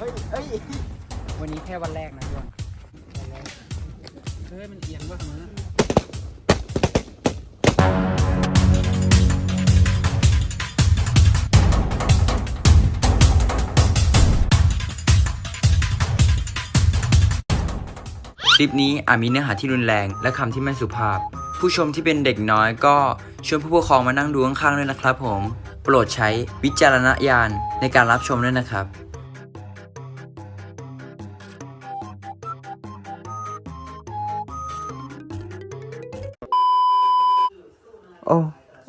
เฮ้ยเฮ้ยวันนี้แค่วันแรกนะทุกคนเฮ้ยมันเอียงว่ะมนะคลิปนี้อาจมีเนื้อหาที่รุนแรง และคำที่ไม่สุภาพ ผู้ชมที่เป็นเด็กน้อยก็ชวนผู้ปกครองมานั่งดูข้างๆด้วยนะครับผม โปรดใช้วิจารณญาณในการรับชมด้วยนะครับ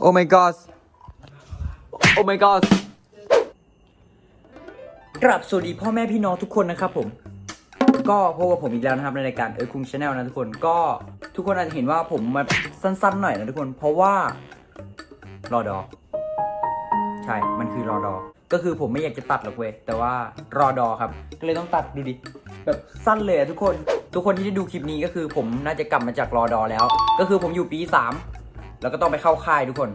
โอ้ my god โอ้ my god กราบสวัสดีพ่อแม่พี่น้องทุกคนนะครับผม ก็พบกับผมอีกแล้วนะครับในรายการเออคุงชาแนลนะทุกคนก็ทุกคนอาจจะเห็นว่าผมมาสั้นๆหน่อยนะทุกคน เพราะว่ารอดอ ใช่ มันคือรอดอ ก็คือผมไม่อยากจะตัดหรอกเว้ยแต่ว่ารอดอครับ ก็เลยต้องตัดดูดิแบบสั้นเลยอะทุกคน ทุกคนที่ได้ดูคลิปนี้ก็คือผมน่าจะกลับมาจากรอดอแล้ว ก็คือผมอยู่ปี 3 แล้วก็ต้องไปเข้าค่ายทุกคน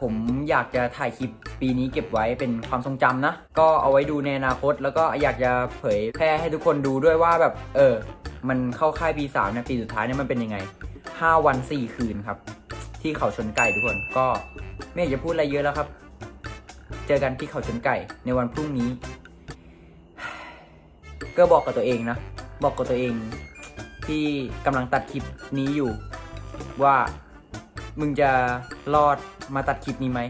ผมอยากจะถ่ายคลิปปีนี้เก็บไว้เป็นความทรงจำนะ ก็เอาไว้ดูในอนาคต แล้วก็อยากจะเผยแพร่ให้ทุกคนดูด้วยว่าแบบเออ มันเข้าค่ายปี3เนี่ยปีสุดท้ายเนี่ยมันเป็นยังไง 5 วัน 4 คืนครับ ที่เขาชนไก่ทุกคนก็ไม่อยากจะพูดอะไรเยอะแล้วครับ เจอกันที่เขาชนไก่ในวันพรุ่งนี้ ก็บอกกับตัวเองนะ บอกกับตัวเองที่กำลังตัดคลิปนี้อยู่ว่า มึงจะรอดมาตัดคลิปนี้ไหม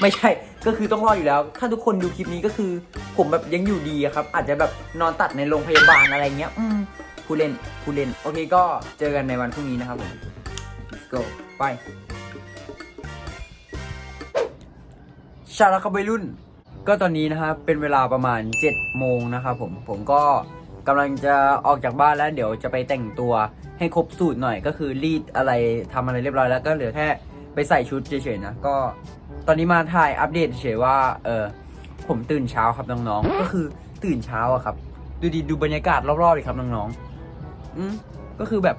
ไม่ใช่ ก็คือต้องรอดอยู่แล้ว ถ้าทุกคนดูคลิปนี้ก็คือ ผมแบบยังอยู่ดีอะครับ อาจจะแบบนอนตัดในโรงพยาบาลอะไรเงี้ย อืมผู้เล่นผู้เล่น โอเคก็เจอกันในวันพรุ่งนี้นะครับผม let's go ไปชาละครับวัยรุ่น ก็ตอนนี้นะครับเป็นเวลาประมาณ7โมงนะครับผม ผมก็กำลังจะออกจากบ้านแล้ว เดี๋ยวจะไปแต่งตัว ให้ครบสูตรหน่อยก็คือรีดอะไรทำอะไรเรียบร้อยแล้วก็เหลือแค่ไปใส่ชุดเฉยๆนะก็ ตอนนี้มาถ่ายอัปเดตเฉยว่าเออผมตื่นเช้าครับน้องๆก็คือตื่นเช้าอะครับ ดูดีดูบรรยากาศรอบๆเลยครับน้องๆอืมก็คือแบบ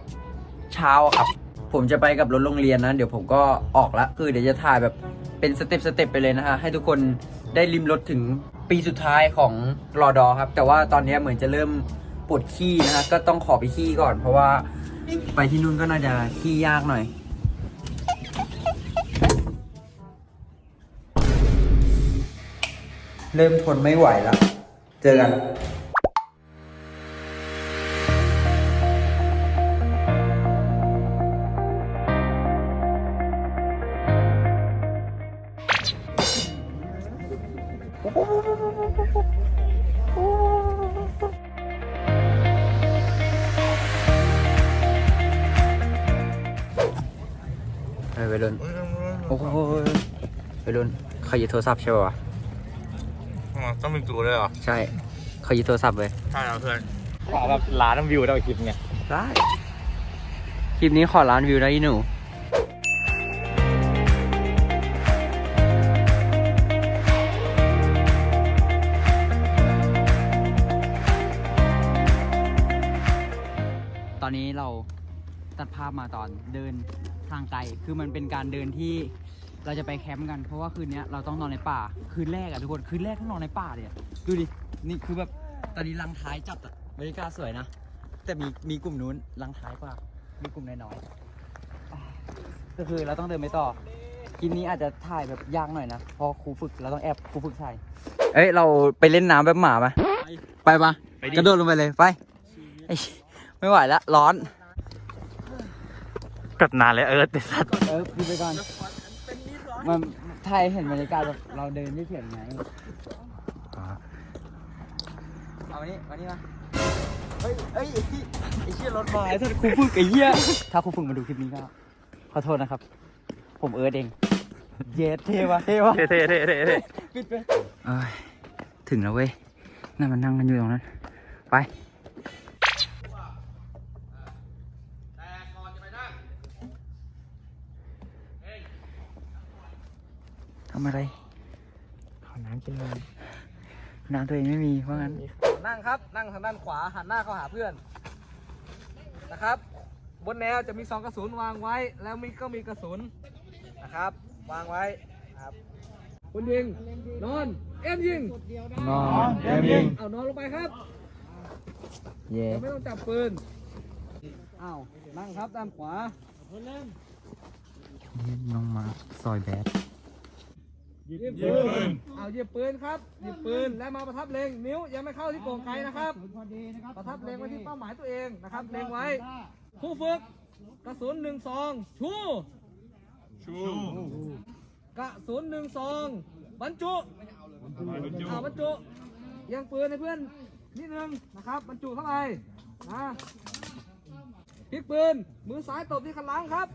เช้าอะครับ ผมจะไปกับรถโรงเรียนนะเดี๋ยวผมก็ออกละคือเดี๋ยวจะถ่ายแบบเป็นสเต็ปสเต็ปไปเลยนะฮะให้ทุกคนได้ริมรถถึงปีสุดท้ายของรอดอครับ แต่ว่าตอนนี้เหมือนจะเริ่มปวดขี้นะฮะก็ต้องขอไปขี้ก่อนเพราะว่า ไปที่นู่นก็น่าจะขี้ยากหน่อย เริ่มทนไม่ไหวแล้ว เจอกัน เฮ้ยไปรุ่นโอ้โหไปรุ่นเขายึดโทรศัพท์ใช่ป่าวะอ๋อต้องเป็นกูเลยเหรอ ใช่เขายึดโทรศัพท์เลยใช่แล้วเพื่อนขอแบบล้านวิวได้คลิปไงได้คลิปนี้ขอล้านวิวได้อีหนูตอนนี้เรา ตัดภาพมาตอนเดินทางไกล คือมันเป็นการเดินที่เราจะไปแคมป์กัน เพราะว่าคืนนี้เราต้องนอนในป่า คืนแรกอะทุกคน คืนแรกต้องนอนในป่าเลยอะดูดิ นี่คือแบบตอนนี้ลังท้ายจับอะบรรยากาศสวยนะ แต่มีมีกลุ่มนู้นลังท้ายกว่า มีกลุ่มน้อยๆก็คือเราต้องเดินไปต่อคลิปนี้อาจจะถ่ายแบบยากหน่อยนะ เพราะครูฝึกเราต้องแอบครูฝึกถ่าย เอ้ยเราไปเล่นน้ำแบบหมาปะไปปะกระโดดลงไปเลยไปไอ้ไม่ไหวละร้อน กัดนานเลยเอิร์ธไอ้สัตว์เออดูไปก่อน มันไทยเห็นบรรยากาศแบบเราเดินไม่เฉียงไงเอาวันนี้วันนี้มาเฮ้ยเฮ้ยไอ้เชี่ยรถมาไอ้ท่านครูฝึกไอ้เหี้ยถ้าครูฝึกมาดูคลิปนี้ก็ขอโทษนะครับ ผมเอิร์ธเอง เย็ดเท่วะเท่วะเท่เท่เท่เท่เท่ปิดไปเอ้ยถึงแล้วเว้ยนั่นมันนั่งกันอยู่ตรงนั้น ไป ทำอะไร ขอน้ำกินเลยน้ำตัวเองไม่มีเพราะงั้น นั่งครับ นั่งทางด้านขวาหันหน้าเข้าหาเพื่อน นะครับ บนแนวจะมีซองกระสุนวางไว้ แล้วมีก็มีกระสุนนะครับ วางไว้ครับคนยิง นอน เอ็มยิง นอนเอ็มยิง เอานอนลงไปครับ เย่เราไม่ต้องจับปืนอ้าวนั่งครับด้านขวาน้องมาซอยแบดห ยิบปืนเอาหยิบปืนครับหยิบปืนและมาประทับเล็งนิ้วยังไม่เข้าที่โกงไกนะครับ ประทับเล็งไว้ที่เป้าหมายตัวเองนะครับเล็งไว้ ผู้ฝึกกระสุนหนึ่งซองชูกระสุนหนึ่งซองบรรจุอ่าบรรจุยังปืนให้เพื่อนนิดนึงนะครับบรรจุเข้าไปนะพลิกปืนมือซ้ายตบที่คันหลังครับ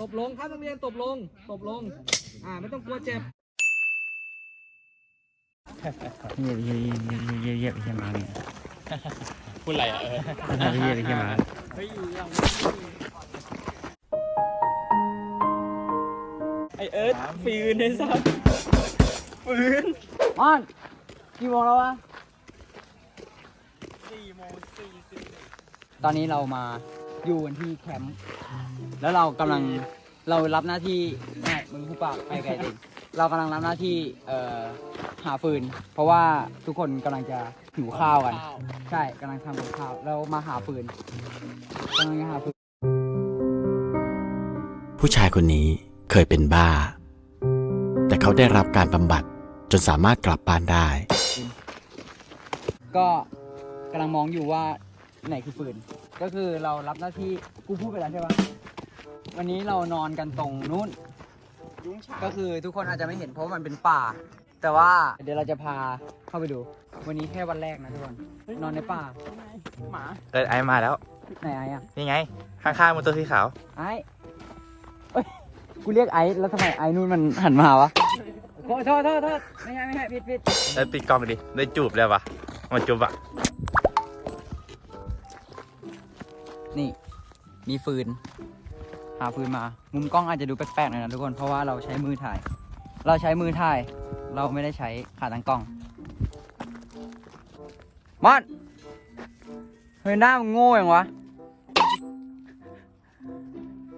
ตบลงครับนักเรียนตบลง ตบลง อ่า ไม่ต้องกลัวเจ็บเย่เย่เย่เย่เย่เย่ไปแค่มาเนี่ยพูดอะไรอะเออเย่ไปแค่มาไอเอิร์ธฟืนในสัตว์ฟืนมอนกี่โมงแล้ววะสี่โมงสี่สิบตอนนี้เรามา อยู่กันที่แคมป์แล้วเรากำลังเรารับหน้าที่ไม่มึงผู้ปากไปไกลเองเรากำลังรับหน้าที่เอ่อหาฟืน เพราะว่าทุกคนกำลังจะหิวข้าวกัน ใช่กำลังทำกับข้าวเรามาหาฟืนกำลังจะหาฟืน ผู้ชายคนนี้เคยเป็นบ้า แต่เขาได้รับการบำบัดจนสามารถกลับบ้านได้ ก็กำลังมองอยู่ว่าไหนคือฟืน ก็คือเรารับหน้าที่กูพูดไปแล้วใช่ปะวันนี้เรานอนกันตรงนู้น ก็คือทุกคนอาจจะไม่เห็นเพราะว่ามันเป็นป่า แต่ว่าเดี๋ยวเราจะพาเข้าไปดู วันนี้แค่วันแรกนะทุกคนนอนในป่าหมาเออไอมาแล้วไหนไอ้อะนี่ไง ข้างๆมันตัวสีขาวไอ้เอ้ยกูเรียกไอ้แล้วทำไมไอ้นู่นมันหันมาวะโทษโทษโทษโทษไม่ใช่ไม่ใช่ผิดผิดแล้วปิดกล้องดิได้จูบเลยปะมาจูบอะ นี่ มีฟืน หาฟืนมา มุมกล้องอาจจะดูแปลกๆหน่อยนะทุกคนเพราะว่าเราใช้มือถ่าย เราใช้มือถ่าย เราไม่ได้ใช้ขาตั้งกล้องมอนเฮ้ยหน้ามึงโง่ยังวะ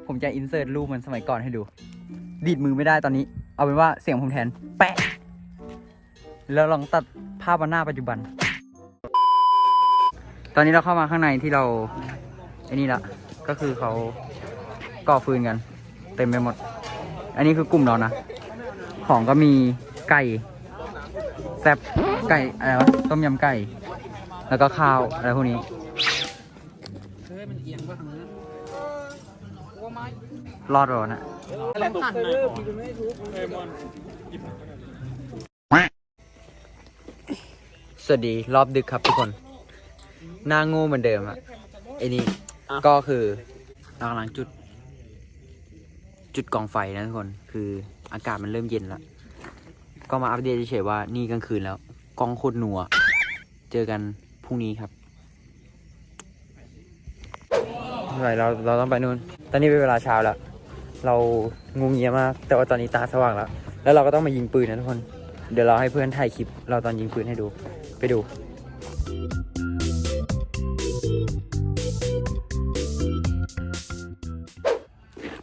ผมจะอินเสิร์ตรูปเหมือนสมัยก่อนให้ดู ดีดมือไม่ได้ตอนนี้ เอาเป็นว่าเสียงผมแทน แปะ แล้วลองตัดภาพมาหน้าปัจจุบัน ตอนนี้เราเข้ามาข้างในที่เรา อ้นี่ละก็คือเขาก่อฟืนกัน เต็มไปหมด อันนี้คือกลุ่มเรานะ ของก็มีไก่แซบไก่อะไรวะต้มยำไก่ แล้วก็ข้าวอะไรพวกนี้รอดรอนะสวัสดีรอบดึกครับทุกคน หน้าง่เหมือนเดิมอะไอ้นี่ ก็คือเรากำลังจุด จุดกองไฟนะทุกคน คืออากาศมันเริ่มเย็นแล้วก็มาอัปเดตเฉยๆว่านี่กลางคืนแล้วกล้องโคตรหนัว เจอกันพรุ่งนี้ครับไม่ไหวเราเราต้องไปนู่น ตอนนี้เป็นเวลาเช้าแล้ว เรางงเงียมาก แต่ว่าตอนนี้ตาสว่างแล้ว แล้วเราก็ต้องมายิงปืนนะทุกคน เดี๋ยวเราให้เพื่อนถ่ายคลิป เราตอนยิงปืนให้ดู ไปดู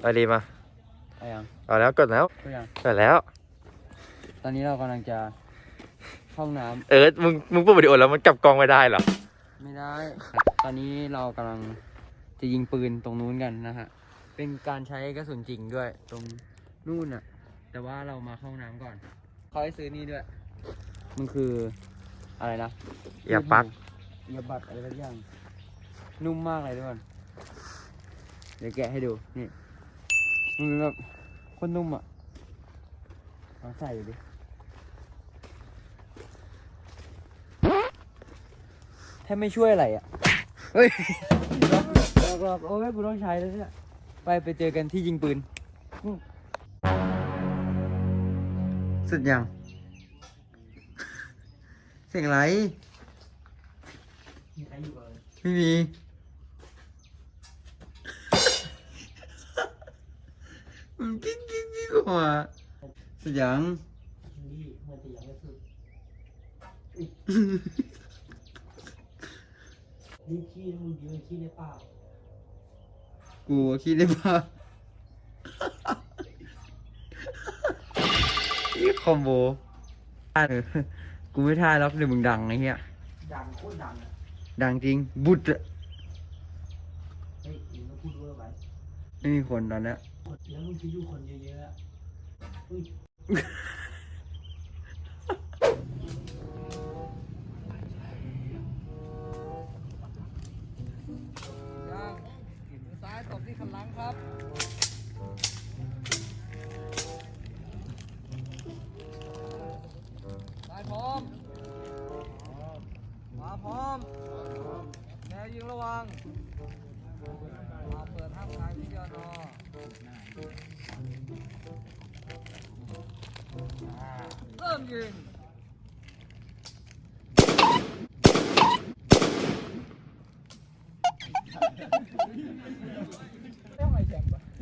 ไปรีมาไปยังเอาแล้วกดแล้วไปยังกดแล้ว ตอนนี้เรากำลังจะเข้าห้องน้ำเออมึงมึงพูดวิดีโอแล้วมันกลับกล้องไม่ได้เหรอไม่ได้ ตอนนี้เรากำลังจะยิงปืนตรงนู้นกันนะฮะ เป็นการใช้กระสุนจริงด้วยตรงนู่นอะแต่ว่าเรามาเข้าห้องน้ำก่อนเขาให้ซื้อนี่ด้วย มันคืออะไรนะ อย่าปักอย่าบัดอะไรสักอย่าง นุ่มมากเลยทุกคนเดี๋ยวแกะให้ดู นี่ มันเป็นแบบโคนนุ่มอะลองใส่ดูดิแทบไม่ช่วยอะไรอะ เฮ้ยรอบรอบโอ้ยกูต้องใช้แล้วเนี่ยไปไปเจอกันที่ยิงปืนอืมสุดยัง เสียงอะไร ไม่มี มันกิ๊กกิ๊กกิ๊กออกมาสุดยังกูขี้ได้ปะคอมโบท่าเออกูไม่ท่าแล้วเดี๋ยวมึงดังไอ้เหี้ยดังโคตรดังอะดังจริงบุตรเฮ้ยเองก็พูดเวอร์ไปไม่มีคนตอนเนี้ย แล้วมึงจะอยู่คนเยอะๆอะอุ้ยย่างมือซ้ายตบที่คันหลังครับ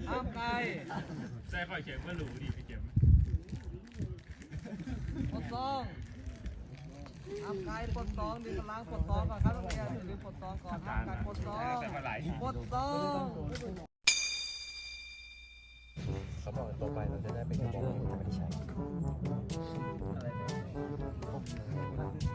ห้ามไกลใส่ข่อยเข็มก็รู้ดิพี่เข็มปลดซองห้ามไกลปลดซองดึงกำลังปลดซองก่อนครับต้องเรียนดึงปลดซองก่อนห้ามไกลปลดซองปลดซองเขาบอกต่อไปเราจะได้เป็นกระบอกที่จะไ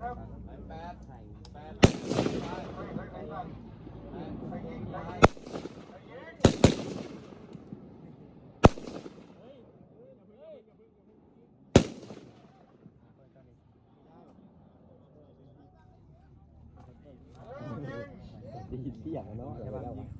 ครับแปดแปดไปไปไปไปยิงไปยิงไปยิง